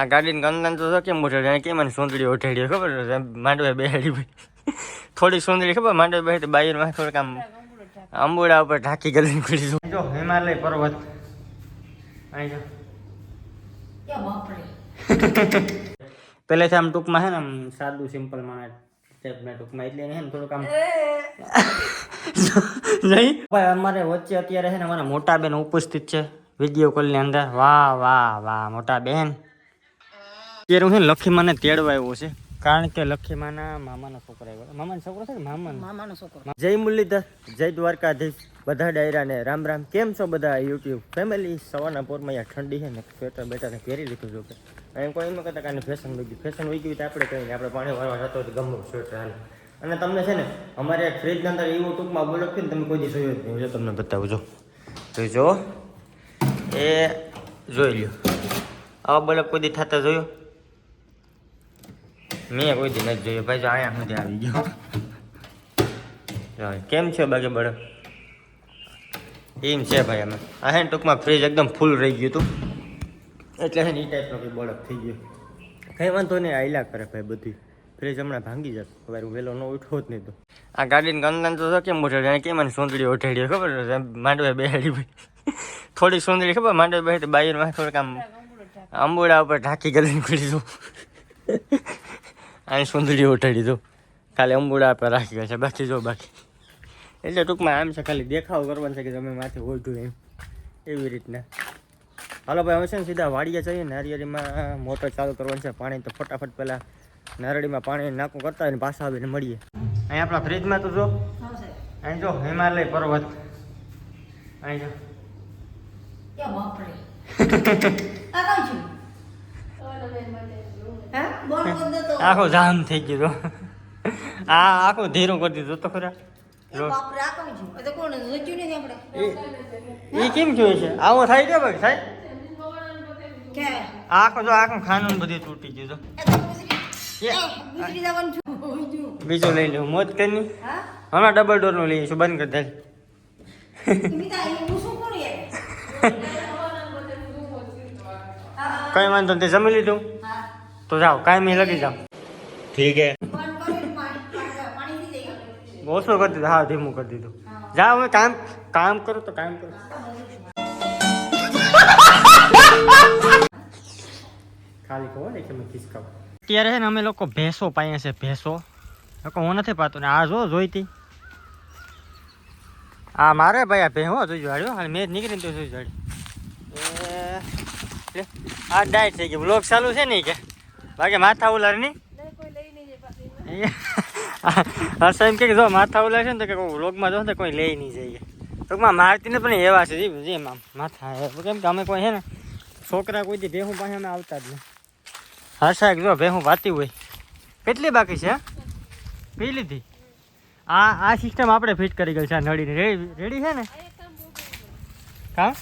આ ગાડીને ગંદન તો જો કેમ ઉઠાડી અને કેમ મને સુંદરી ઉઠાડી ખબર છે? માંડવે બેહાડી ભાઈ થોડી સુંદરી ખબર? માંડવે બેહાડી બાયરમાં થોડીક આમ અંબુડા ઉપર ઢાંકી ગલીને ખુલી જો જો હિમાલય પર્વત. અહીં જો. પહેલેથી આમ ટૂંકમાં છે ને આમ સાદું સિમ્પલ માણસ સ્ટેપના ટૂંકમાં. એટલે છે ને થોડુંક આમ નહીં? ભાઈ અમારે વચ્ચે અત્યારે છે ને અમારા મોટા બેન ઉપસ્થિત છે. વીડિયો કોલની અંદર. વાહ વાહ વાહ મોટા બેન. અત્યારે હું ને લખીમાને તેડવા આવ્યો છે. કારણ કે લખીમાના મામાનો છોકરો આવ્યો. મામાનો છોકરો છે ને? મામાનો. મામાનો છોકરો. જય મુરલીધર જય દ્વારકાધીશ બધા ડાયરાને રામ રામ. કેમ છો બધા યુટ્યુબ ફેમિલી? સવારના પોરમાં અહીંયા ઠંડી છે ને સ્વેટર બેટરને પહેરી લીધું જો કે એમ કોઈ એમ કહેતા કાંઈ ફેશન વહી ફેશન વહી ગયું તો આપણે કહીએ આપણે પાણી ભરવા જતો તો ગમવું સ્વેટર હાલ. અને તમને છે ને અમારે ફ્રીજના અંદર એવું ટૂંકમાં બોલો ને તમે કોઈ જોયું જ નહીં. જો તમને બતાવું જો. તો જો એ જોઈ લ્યો. આવા બલક કોઈ દી થતા જોયો? મેં કોઈ દી નથી જોયો. ભાઈ જો અહીંયા સુધી આવી ગયો. કેમ છે બાકી બળ એમ છે ભાઈ અમે. આ હે ટૂંકમાં ફ્રીજ એકદમ ફૂલ રહી ગયું હતું એટલે છે એ ટાઈપનો કંઈ બળક થઈ ગયો. કંઈ વાંધો નહીં, આયલા કરે ભાઈ બધી. ફ્રીજ હમણાં ભાંગી જશે. હવે હું વહેલો ન ઉઠો જ નહીં તો. આ ગાડીને ગંદન તો કેમ ઉઠાડી અને કેમ મને સુંદરી ઉઠાડી ખબર માંડવે બેહાડી ભાઈ થોડી સુંદરી ખબર, માંડવે બેહાડી બાયરમાં થોડીક આમ આંબોડા ઉપર ઢાંકી ગલીને ખુલી દઉં અહીં સુંદરી ઉઠાડી દઉં ખાલી અંબુડા રાખી ગયા છે. બાકી જો બાકી. એટલે ટૂંકમાં આમ છે, ખાલી દેખાવ કરવાનો છે કે તમે માથે ઓઢું એમ. એવી રીતના. હાલો ભાઈ, હવે છે ને સીધા વાડીએ જઈએ નારિયેળીમાં મોટર ચાલુ કરવાનું છે. પાણી તો ફટાફટ પહેલાં નારળીમાં પાણી નાખું કરતા હોય ને પાછા આવીને મળીએ. અહીં આપણા ફ્રીજમાં તો જો. અહીં જો, હિમાલય પર્વત. અહીં જો. આખો જામ થઈ ગયો. આ આખો ધીરું કરી દીધો તો ખરા. એ કામ છે. એ તો કોણ જોયું છે? આવો થાય છે ભાઈ થાય? આખો જો આખું ખાનું બધું તૂટી ગયું છું. બીજું લઈ લઉં મોત કરી હા? હમણાં ડબલ ડોરનું લઈશું બંધ કરી દે મીતા એ હું શું કરું યાર કઈ વાંધો નહીં તે જમી લીધું. તો જાઓ કાંઈ લગી જાઓ. ઠીક હે. ઓછું કરી દીધું હા ધીમું કરી દીધું. જાઓ હવે કામ કામ કરો તો કામ કરો. ખાલી કહો ને કે મેં ખિસકાવ. અત્યારે છે ને અમે લોકો ભેંસો પાયા છે ભેંસો. લોકો હું નથી પાતો ને આ જો જોઈતી. આ મારે ભાઈ આ ભેંસો જોઈ જોડ્યો હાલ મેં જ નીકળીને તો જોઈ જાડી એ આ ડાયટ થઈ ગઈ બ્લોગ ચાલુ છે ને કે? બાકી માથા ઉલાર નહીં હર્ષ એમ કે જો માથા ઉલાર છે ને તો કે વ્લોગમાં જો ને કોઈ લઈ નહીં જાય ટૂંકમાં મારતી ને પણ એવા છે જી માથા કેમ કે અમે કોઈ છે ને છોકરા કોઈ દી ભેહું પાસે અમે આવતા જ નહીં. હર્ષા જો ભેહું વાતી હોય. કેટલી બાકી છે હા? પી લીધી? આ આ સિસ્ટમ આપણે ફિટ કરી ગઈ છે આ નળીની. રેડી રેડી છે ને? કામ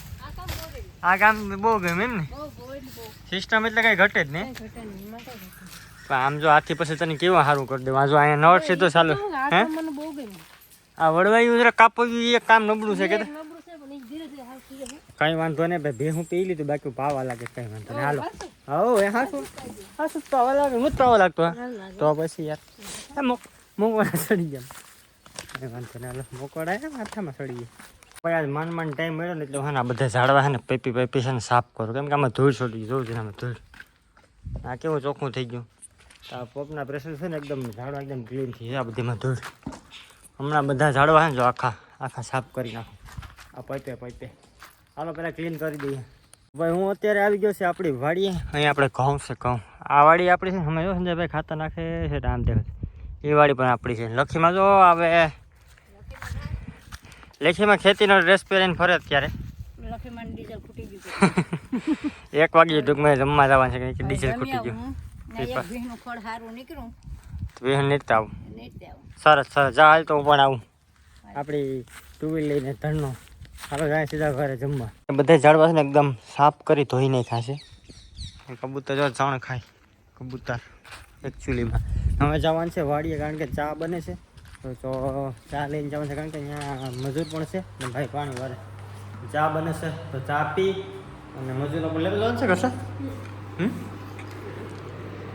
આ કામ બહુ ગમે એમ ને? સિસ્ટમ એટલે કઈ ઘટે જ નહીં પણ આમ જો આથી પછી તને કેવું સારું કરી દેવું? આ જો અહીંયા નોટ તો ચાલુ હે? આ વડવાયું જરા કાપવું એક કામ નબળું છે કે છે એ કઈ વાંધો નહીં ભાઈ ભેહું પી લીધું બાકી પાવા લાગે કઈ વાંધો નહીં હાલો. હો એ હાસું? હાસું તો પાવા લાગે હું જ પાવા લાગતો તો પછી યાર એ મોક મોકવાડા સડી ગયા. કઈ વાંધો નહીં હાલો. મોકવાડા માથામાં સડી ગયા. ભાઈ આજ મન મન ટાઈમ મળ્યો ને એટલે હું બધા ઝાડવા ને પેપી પેપી છે ને સાફ કરું. કેમ કે આમાં ધૂળ છોડી જોઉં છું ને આમાં ધૂળ? આ કેવું ચોખ્ખું થઈ ગયું? તો આ પોપના પ્રેશર છે ને એકદમ ઝાડવા એકદમ ક્લીન થઈ જાય, આ બધીમાં ધૂળ. હમણાં બધા ઝાડવા છે ને જો આખા આખા સાફ કરી નાખો. આ પૈપે પૈપે હાલો, પહેલાં ક્લીન કરી દઈએ. ભાઈ હું અત્યારે આવી ગયો છે આપણી વાડીએ. અહીં આપણે ઘઉં છે, ઘઉં. આ વાડી આપણી છે અમે જો સંજયભાઈ ખાતર નાખે છે આમ દેખાય એ વાડી પણ આપણી છે. લખીમાં જો આવે. લેખીમાં ખેતીનો ડ્રેસ પહેરીને ફરે અત્યારે. એક વાગે ટૂંકમાં જમવા જવાનું છે કે ડીઝલ ખૂટી ગયું. ને એક ભીનું ફળ સારું નીકળ્યું તો એ નીકળતા આવું. સરસ સરસ. જા હાલ તો હું પણ આવું. આપણી ટુ વ્હીલ લઈને ધરનો હાલો જાય સીધા ઘરે જમવા. બધા ઝાડવા છે ને એકદમ સાફ કરી ધોઈ નહીં ખાશે કબૂતર જો ખાય. કબૂતર એકચ્યુઅલીમાં હવે જવાનું છે વાડીએ કારણ કે ચા બને છે. તો ચા લઈને જવાનું છે કારણ કે અહીંયા મજૂર પણ છે ને ભાઈ પાણી વારે ચા બને છે. તો ચા પી અને મજૂરો પણ લેવા જવાનું છે કરશે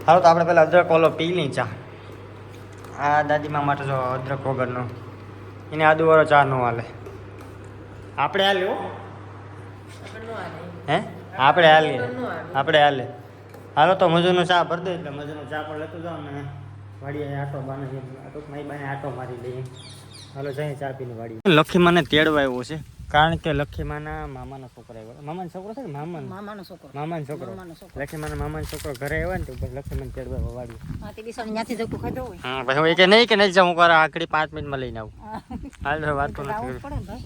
હાલો, તો આપણે પહેલાં અદરક ઓલો પી લઈ ચા. આ દાદીમા માટે જો અદરક વગરનો. એને આદુવાળો ચા ન હાલે. આપણે હાલે હો. હે? આપણે હાલીએ. આપણે હાલે. હાલો, તો મજૂરનો ચા ભરી દે એટલે મજૂરનો ચા પણ લેતું જાઓ ને. વાડીએ આટો બાને ટૂંકમાં એ બાને આટો મારી લઈએ હાલો, જઈએ ચા પીને લખી મને તેડવા આવ્યો છે. કારણ કે લખીમાના મામાનો છોકરો આવ્યો મામાનો છોકરો છે કે મામાનો. મામાનો છોકરો. મામાનો છોકરો. લખીમાના મામાનો છોકરો ઘરે આવ્યો ને તો બસ લખીમાને ચડવા વવાડ્યું. હા તે બિસાડી ન્યાથી જકું ખાધો હોય. હા ભાઈ હું એ કે નહીં કે નહીં જાઉં હું આખડી પાંચ મિનિટમાં લઈને આવું. હાલ વાત તો નથી.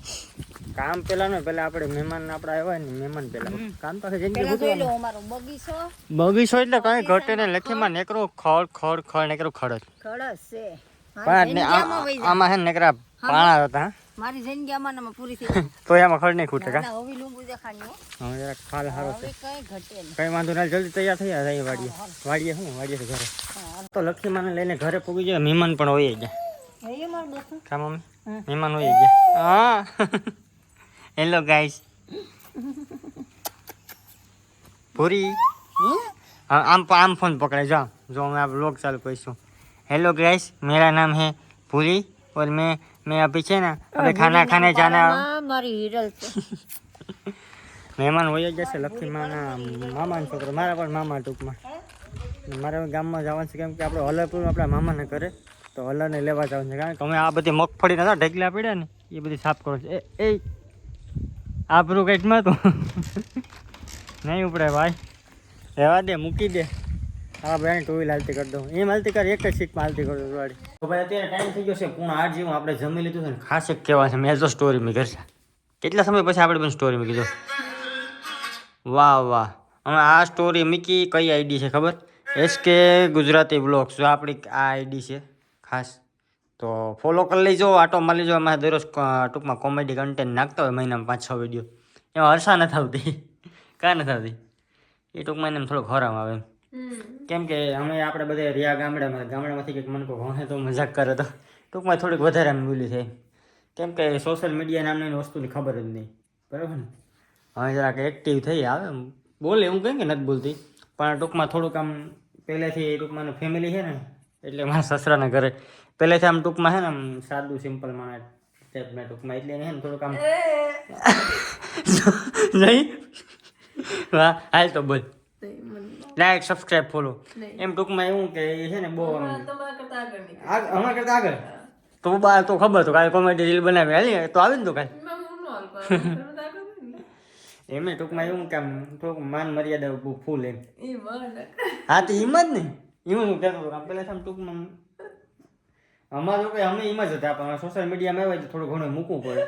કામ પેલા નો પેલા આપણે મહેમાન આપડા આવ્યા ને મહેમાન પેલા. કામ તો જિંદગી જોઈ અમારો બગીચો. બગીચો એટલે કઈ ઘટે ને લખીમાં નેકરો ખડ ખડ ખડ નેકરો ખડ જ. ખડસ છે. પણ ને આમાં આમાં હે નેકરા પાણા હતા. મારી જિંદગી આમાં ને આમાં પૂરી થઈ જાય. તો એમાં ખડ નહીં ખૂટે કા ના, હવે લીંબુ દેખાણી હો. હવે જરાક ફાલ સારો છે હવે કઈ ઘટે નહીં કઈ વાંધો ના જલ્દી તૈયાર થઈ જાય અહીં વાડીએ વાડીએ શું વાડીએ તો ઘરે હા, તો લખીમાને લઈને ઘરે પૂગી જાય મહેમાન પણ હોય ગયા હવે એ મારું બસું. કા મમ્મી હા. મહેમાન હોય ગયા હા હેલો ગાઈસ પૂરી हाँ, आम आम फोन पकड़े जाओ जो मैं आप लोग चालू કરીશું हेलो गाइस मेरा नाम है पूरी और मैं मैं अभी છે ને अभी खाना खाने जाना મારામાં મારી હિરલ છે મહેમાન હોય જ જશે લક્ષ્મી માના મામાનો છોકરો મારા પણ મામા ટૂંકમાં મારે હવે ગામમાં જવાનું છે કેમ કે આપણે હલરપુર આપણા મામાને કરે તો હલરને લેવા જવાનું છે કારણ કે અમે આ બધી મગફળી નતા ઢગલા પડ્યા ને એ બધી સાફ કરો છે એ એ આબરું કંઈકમાં તો નહીં ઉપડે ભાઈ રહેવા દે મૂકી દે હા ભાઈ ટુ વ્હીલ હાલતી કરી દઉં એમ હાલતી કર એક જ સીટમાં હાલતી કરી દઉં ગાડી તો ભાઈ અત્યારે ટાઈમ થઈ છે, પૂણા આઠ જેવું આપણે જમી લીધું ને, ખાસ એક મેં જો સ્ટોરી મેં કરશે કેટલા સમય પછી આપણે પણ સ્ટોરી મૂકી દો વાહ વાહ. હવે આ સ્ટોરી મૂકી કઈ આઈડી છે ખબર? એસ કે ગુજરાતી બ્લોગ્સ જો આપણી આ આઈડી છે, ખાસ. તો ફોલો કરી લેજો, આટો મારી લેજો. અમારે દરરોજ ટૂંકમાં કોમેડી કન્ટેન્ટ નાખતા હોય મહિનામાં પાંચ, છ વીડિયો એમાં હર્ષા નથી આવતી. કાં નથી આવતી? એ ટૂંકમાં એને થોડોક હરામ આવે એમ. કેમ કે અમે આપણે બધે રહ્યા ગામડામાં ગામડામાંથી કંઈક મને કોઈ ભણે તો મજાક કરે તો. ટૂંકમાં થોડીક વધારે આમ બોલી થાય કેમ કે સોશિયલ મીડિયા નામની વસ્તુની ખબર જ નહીં. બરાબર ને? હવે જરાક એક્ટિવ થઈ આવે. બોલે હું કંઈ કે નથી બોલતી. પણ ટૂંકમાં થોડુંક આમ પહેલેથી ટૂંકમાં ફેમિલી છે ને એટલે મારા સસરાના ઘરે પહેલેથી આમ ટૂંકમાં છે ને આમ સાદું સિમ્પલ માણસ ટાઈપના ટૂંકમાં એટલે એને થોડુંક આમ નહીં? વાહ હાલ તો બોલ. લાઈક સબસ્ક્રાઇબ ફોલો એમ ટૂંકમાં એવું કે એ છે ને બહુ અમારા કરતા આગળ તો બા તો ખબર તો કાલે કોમેડી રીલ બનાવી. હાલી? તો આવી ને તો કાલે. એમ ટૂંકમાં એવું કે આમ થોડુંક માન મર્યાદા ફૂલ એમ. હા તો એમ જ ને. એમ હું કહેતો હતો પેલા આમ ટૂંકમાં અમારે અમારું કે અમે એમ જ હતા પણ સોશિયલ મીડિયામાં આવે તો થોડું ઘણું મૂકવું પડે.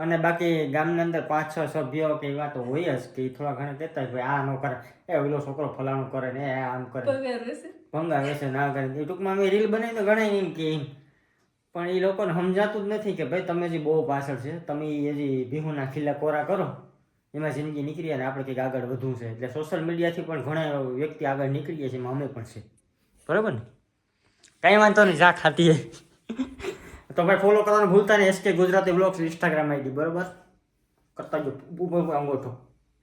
અને બાકી ગામની અંદર પાંચ છ સભ્યો કે એવા તો હોય જ કે થોડા ઘણા કહેતા હોય ભાઈ આ ન કરે. એ ઓલો છોકરો ફલાણું કરે ને એ આમ કરે. ભંગા છે ના કરે. એ ટૂંકમાં અમે રીલ બનાવી તો ઘણા એમ કે પણ એ લોકોને સમજાતું જ નથી કે ભાઈ તમે જે બહુ પાછળ છે તમે એ જે બિહુના ખીલા કોરા કરો. એમાં જિંદગી નીકળી અને આપણે કંઈક આગળ વધવું છે. એટલે સોશિયલ મીડિયાથી પણ ઘણા વ્યક્તિ આગળ નીકળીએ છીએ એમાં અમે પણ છે. બરાબર ને? કાંઈ વાંધો નહીં જા ખાતી તો ભાઈ ફોલો કરવાનું ભૂલતા નહીં. SK Gujarati blogs Instagram ID બરાબર? કરતા જો અંગોઠો.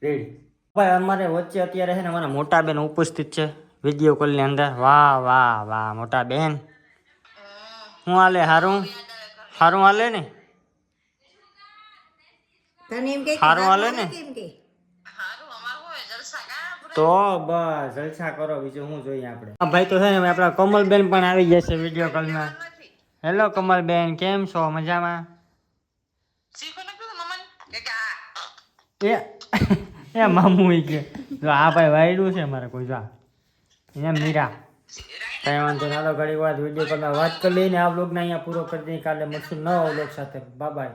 રેડી ભાઈ અમારે વચ્ચે અત્યારે છે ને અમારા મોટા બેન ઉપસ્થિત છે. વીડિયો કોલની અંદર. વાહ વાહ વાહ મોટા બેન. હું હાલે? હારું? હારું હાલે ને? તને એમ કે હારું હાલે ને? તો બસ જલસા કરો બીજું શું જોઈએ આપણે. હા ભાઈ તો છે ને આપણા કમલબેન પણ આવી જશે વીડિયો કોલમાં હેલો કમલબેન કેમ છો? મજામાં? એ એ મામુ કે. જો આ ભાઈ વાયડું છે મારે કોઈ જા એને મીરા. કઈ વાંધો ચાલો ઘડી વાત વીડિયો પર વાત કરી લઈને આ બ્લોગને અહીંયા પૂરો કરી દઈએ. કાલે મળશું નવા બ્લોગ સાથે. બાય